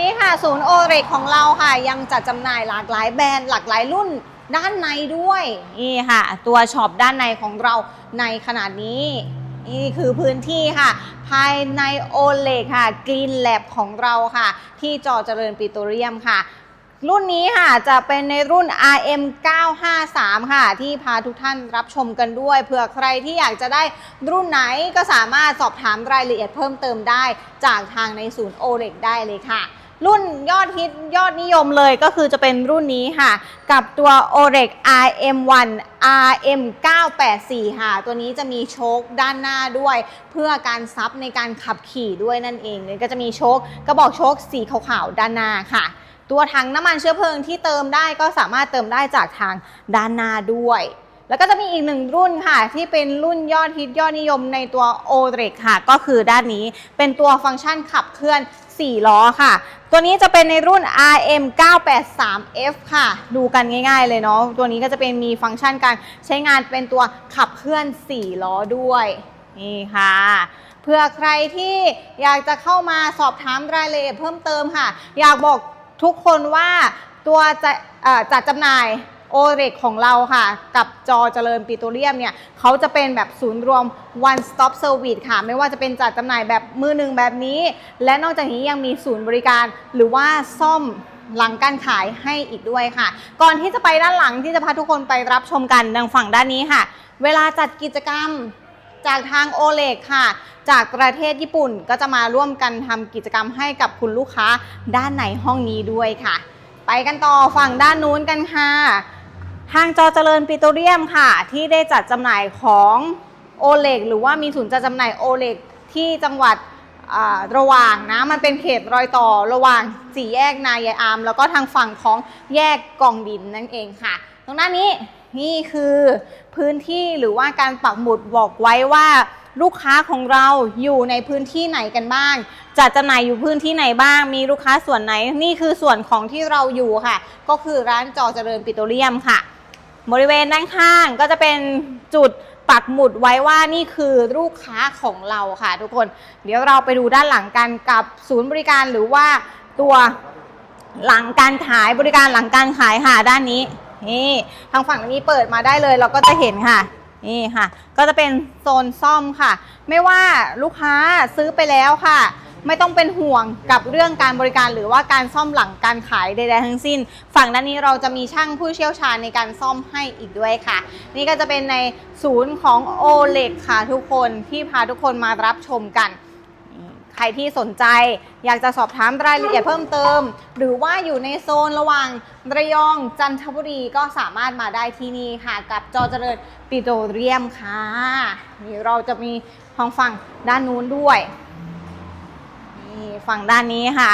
นี้ค่ะ ศูนย์โอเรกของเราค่ะ ยังจัดจำหน่ายหลากหลายแบรนด์หลากหลายรุ่นด้านในด้วยนี่ค่ะ ตัวช็อปด้านในของเราในขนาดนี้นี่คือพื้นที่ค่ะ ภายในโอเ e กค่ะกรีนแลบของเราค่ะ ที่จอเจริญปิโตรเลียมค่ะ รุ่นนี้ค่ะจะเป็นในรุ่น RM 953 ค่ะ ที่พาทุกท่านรับชมกันด้วยเผื่อใครที่อยากจะได้รุ่นไหนก็สามารถสอบถามรายละเอียดเพิ่มเติมได้ จากทางในศูนย์โอเ e กได้เลยค่ะ รุ่นยอดฮิตยอดนิยมเลยก็คือจะเป็นรุ่นนี้ค่ะ กับตัว o r e x RM1 RM 984 ค่ะ ตัวนี้จะมีโชคด้านหน้าด้วย เพื่อการซับในการขับขี่ด้วยนั่นเองเลยก็จะมีโชคกระบอกโชคสีขาวๆด้านหน้าค่ะ ตัวถังน้ำมันเชื้อเพลิงที่เติมได้ก็สามารถเติมได้จากทางด้านหน้าด้วยแล้วก็จะมีอีกหนึ่งรุ่นค่ะ ที่เป็นรุ่นยอดฮิตยอดนิยมในตัว o r e x ค่ะ ก็คือด้านนี้เป็นตัวฟังก์ชันขับเคลื่อน 4 ล้อค่ะ ตัวนี้จะเป็นในรุ่น RM 983F ค่ะ ดูกันง่าย ๆ เลยเนาะ ตัวนี้ก็จะเป็นมีฟังก์ชันการใช้งานเป็นตัวขับเคลื่อน 4 ล้อด้วย นี่ค่ะเพื่อใครที่อยากจะเข้ามาสอบถามรายละเอียดเพิ่มเติมค่ะ อยากบอกทุกคนว่าตัวจะจัดจำหน่าย โอเรกของเราค่ะ กับจอเจริญปิโตรเลียมเนี่ยเขาจะเป็นแบบศูนย์รวม one stop service ค่ะ ไม่ว่าจะเป็นจัดจำหน่ายแบบมือหนึ่งแบบนี้ และนอกจากนี้ยังมีศูนย์บริการหรือว่าซ่อมหลังการขายให้อีกด้วยค่ะ ก่อนที่จะไปด้านหลังที่จะพาทุกคนไปรับชมกันดังฝั่งด้านนี้ค่ะ เวลาจัดกิจกรรมจากทางโอเล็กค่ะ จากประเทศญี่ปุ่นก็จะมาร่วมกันทำกิจกรรมให้กับคุณลูกค้าด้านในห้องนี้ด้วยค่ะ ไปกันต่อฝั่งด้านนู้นกันค่ะ ทางจอเจริญปิโตรเลียมค่ะ ที่ได้จัดจำหน่ายของโอเล็กหรือว่ามีศูนย์จัดจำหน่ายโอเล็กที่จังหวัดระหว่างนะมันเป็นเขตรอยต่อระหว่างสี่แยกนายายอาม แล้วก็ทางฝั่งของแยกกองดินนั่นเองค่ะ ตรงน้านี้นี่คือพื้นที่หรือว่าการปักหมุดบอกไว้ว่าลูกค้าของเราอยู่ในพื้นที่ไหนกันบ้าง จัดจำหน่ายอยู่พื้นที่ไหนบ้าง มีลูกค้าส่วนไหน นี่คือส่วนของที่เราอยู่ค่ะ ก็คือร้านจอเจริญปิโตรเลียมค่ะ บริเวณด้านข้างก็จะเป็นจุดปักหมุดไว้ว่านี่คือลูกค้าของเราค่ะ ทุกคน เดี๋ยวเราไปดูด้านหลังกันกับศูนย์บริการหรือว่าตัวหลังการขายบริการหลังการขายค่ะด้านนี้นี่ทางฝั่งนี้เปิดมาได้เลยเราก็จะเห็นค่ะนี่ค่ะ ก็จะเป็นโซนซ่อมค่ะ ไม่ว่าลูกค้าซื้อไปแล้วค่ะ ไม่ต้องเป็นห่วงกับเรื่องการบริการหรือว่าการซ่อมหลังการขายใดๆทั้งสิ้น ฝั่งด้านนี้เราจะมีช่างผู้เชี่ยวชาญในการซ่อมให้อีกด้วยค่ะ นี่ก็จะเป็นในศูนย์ของโอเล็กค่ะทุกคนที่พาทุกคนมารับชมกันใครที่สนใจอยากจะสอบถามรายละเอียดเพิ่มเติม หรือว่าอยู่ในโซนระหว่างระยองจันทบุรีก็สามารถมาได้ที่นี่ค่ะ กับจอเจริญปิโตรเลียมค่ะนี่เราจะมีทางฝั่งด้านนู้นด้วย ฝั่งด้านนี้ค่ะ